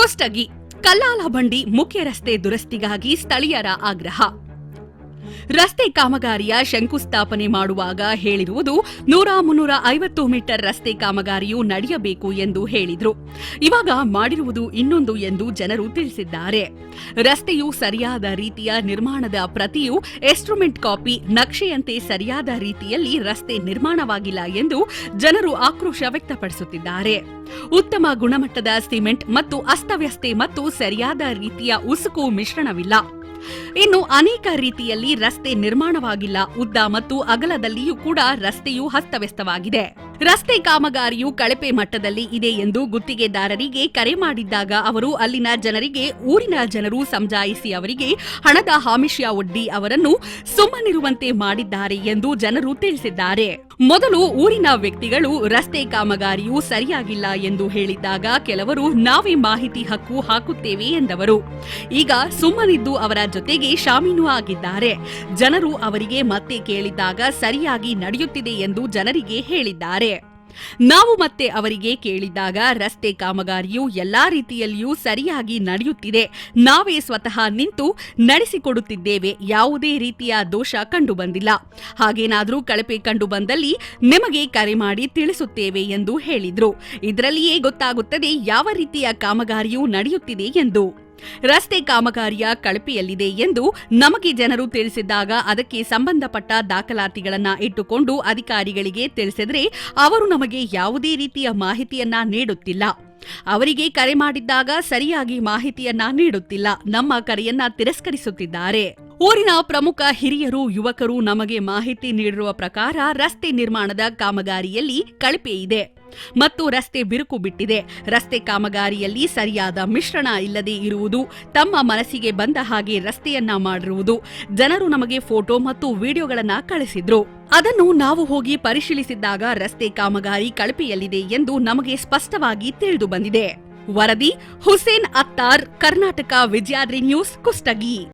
ಕುಷ್ಟಗಿ ಕಲ್ಲಾಲ ಬಂಡಿ ಮುಖ್ಯ ರಸ್ತೆ ದುರಸ್ತಿಗಾಗಿ ಸ್ಥಳೀಯರ ಆಗ್ರಹ. ರಸ್ತೆ ಕಾಮಗಾರಿಯ ಶಂಕುಸ್ಥಾಪನೆ ಮಾಡುವಾಗ ಹೇಳಿರುವುದು ನೂರ ಮುನ್ನೂರ ಐವತ್ತು ಮೀಟರ್ ರಸ್ತೆ ಕಾಮಗಾರಿಯು ನಡೆಯಬೇಕು ಎಂದು ಹೇಳಿದ್ರು. ಇವಾಗ ಮಾಡಿರುವುದು ಇನ್ನೊಂದು ಎಂದು ಜನರು ತಿಳಿಸಿದ್ದಾರೆ. ರಸ್ತೆಯು ಸರಿಯಾದ ರೀತಿಯ ನಿರ್ಮಾಣದ ಪ್ರತಿಯು ಎಸ್ಟ್ರುಮೆಂಟ್ ಕಾಪಿ ನಕ್ಷೆಯಂತೆ ಸರಿಯಾದ ರೀತಿಯಲ್ಲಿ ರಸ್ತೆ ನಿರ್ಮಾಣವಾಗಿಲ್ಲ ಎಂದು ಜನರು ಆಕ್ರೋಶ ವ್ಯಕ್ತಪಡಿಸುತ್ತಿದ್ದಾರೆ. ಉತ್ತಮ ಗುಣಮಟ್ಟದ ಸಿಮೆಂಟ್ ಮತ್ತು ಅಸ್ತವ್ಯಸ್ತೆ ಮತ್ತು ಸರಿಯಾದ ರೀತಿಯ ಉಸುಕು ಮಿಶ್ರಣವಿಲ್ಲ. ಇನ್ನು ಅನೇಕ ರೀತಿಯಲ್ಲಿ ರಸ್ತೆ ನಿರ್ಮಾಣವಾಗಿಲ್ಲ. ಉದ್ದ ಮತ್ತು ಅಗಲದಲ್ಲಿಯೂ ಕೂಡ ರಸ್ತೆಯು ಹಸ್ತವ್ಯಸ್ತವಾಗಿದೆ ರಸ್ತೆ ಕಾಮಗಾರಿಯು ಕಳಪೆ ಮಟ್ಟದಲ್ಲಿ ಇದೆ ಎಂದು ಗುತ್ತಿಗೆದಾರರಿಗೆ ಕರೆ ಮಾಡಿದ್ದಾಗ ಅವರು ಅಲ್ಲಿನ ಜನರಿಗೆ, ಊರಿನ ಜನರು ಸಮಜಾಯಿಸಿ ಅವರಿಗೆ ಹಣದ ಹಾಮಿಷ್ಯ ಒಡ್ಡಿ ಅವರನ್ನು ಸುಮ್ಮನಿರುವಂತೆ ಮಾಡಿದ್ದಾರೆ ಎಂದು ಜನರು ತಿಳಿಸಿದ್ದಾರೆ. ಮೊದಲು ಊರಿನ ವ್ಯಕ್ತಿಗಳು ರಸ್ತೆ ಕಾಮಗಾರಿಯು ಸರಿಯಾಗಿಲ್ಲ ಎಂದು ಹೇಳಿದ್ದಾಗ ಕೆಲವರು, ನಾವೇ ಮಾಹಿತಿ ಹಕ್ಕು ಹಾಕುತ್ತೇವೆ ಎಂದವರು. ಈಗ ಸುಮ್ಮನಿದ್ದು ಅವರ ಜೊತೆಗೆ ಶಾಮೀನು ಆಗಿದ್ದಾರೆ. ಜನರು ಅವರಿಗೆ ಮತ್ತೆ ಕೇಳಿದಾಗ ಸರಿಯಾಗಿ ನಡೆಯುತ್ತಿದೆ ಎಂದು ಜನರಿಗೆ ಹೇಳಿದ್ದಾರೆ. ನಾವು ಮತ್ತೆ ಅವರಿಗೆ ಕೇಳಿದಾಗ ರಸ್ತೆ ಕಾಮಗಾರಿಯು ಎಲ್ಲಾ ರೀತಿಯಲ್ಲಿಯೂ ಸರಿಯಾಗಿ ನಡೆಯುತ್ತಿದೆ. ನಾವೇ ಸ್ವತಃ ನಿಂತು ನಡೆಸಿಕೊಡುತ್ತಿದ್ದೇವೆ. ಯಾವುದೇ ರೀತಿಯ ದೋಷ ಕಂಡುಬಂದಿಲ್ಲ. ಹಾಗೇನಾದರೂ ಕಳಪೆ ಕಂಡು ಬಂದಲ್ಲಿ ನಿಮಗೆ ಕರೆ ಮಾಡಿ ತಿಳಿಸುತ್ತೇವೆ ಎಂದು ಹೇಳಿದ್ರು. ಇದರಲ್ಲಿಯೇ ಗೊತ್ತಾಗುತ್ತದೆ ಯಾವ ರೀತಿಯ ಕಾಮಗಾರಿಯು ನಡೆಯುತ್ತಿದೆ ಎಂದು. ರಸ್ತೆ ಕಾಮಗಾರಿಯ ಕಳಪೆಯಲ್ಲಿದೆ ಎಂದು ನಮಗೆ ಜನರು ತಿಳಿಸಿದ್ದಾಗ ಅದಕ್ಕೆ ಸಂಬಂಧಪಟ್ಟ ದಾಖಲಾತಿಗಳನ್ನ ಇಟ್ಟುಕೊಂಡು ಅಧಿಕಾರಿಗಳಿಗೆ ತಿಳಿಸಿದರೆ ಅವರು ನಮಗೆ ಯಾವುದೇ ರೀತಿಯ ಮಾಹಿತಿಯನ್ನ ನೀಡುತ್ತಿಲ್ಲ. ಅವರಿಗೆ ಕರೆ ಮಾಡಿದ್ದಾಗ ಸರಿಯಾಗಿ ಮಾಹಿತಿಯನ್ನ ನೀಡುತ್ತಿಲ್ಲ. ನಮ್ಮ ಕರೆಯನ್ನ ತಿರಸ್ಕರಿಸುತ್ತಿದ್ದಾರೆ. ಊರಿನ ಪ್ರಮುಖ ಹಿರಿಯರು, ಯುವಕರು ನಮಗೆ ಮಾಹಿತಿ ನೀಡಿರುವ ಪ್ರಕಾರ ರಸ್ತೆ ನಿರ್ಮಾಣದ ಕಾಮಗಾರಿಯಲ್ಲಿ ಕಳಪೆ ಇದೆ. ಮತ್ತು ರಸ್ತೆ ಬಿರುಕು ಬಿಟ್ಟಿದೆ. ರಸ್ತೆ ಕಾಮಗಾರಿಯಲ್ಲಿ ಸರಿಯಾದ ಮಿಶ್ರಣ ಇಲ್ಲದೆ ಇರುವುದು, ತಮ್ಮ ಮನಸ್ಸಿಗೆ ಬಂದ ಹಾಗೆ ರಸ್ತೆಯನ್ನ ಮಾಡಿರುವುದು. ಜನರು ನಮಗೆ ಫೋಟೋ ಮತ್ತು ವಿಡಿಯೋಗಳನ್ನ ಕಳಿಸಿದ್ರು. ಅದನ್ನು ನಾವು ಹೋಗಿ ಪರಿಶೀಲಿಸಿದ್ದಾಗ ರಸ್ತೆ ಕಾಮಗಾರಿ ಕಳಪೆಯಲ್ಲಿದೆ ಎಂದು ನಮಗೆ ಸ್ಪಷ್ಟವಾಗಿ ತಿಳಿದು ಬಂದಿದೆ. ವರದಿ, ಹುಸೇನ್ ಅತ್ತಾರ್, ಕರ್ನಾಟಕ ವಿಜಯಾದ್ರಿ ನ್ಯೂಸ್, ಕುಷ್ಟಗಿ.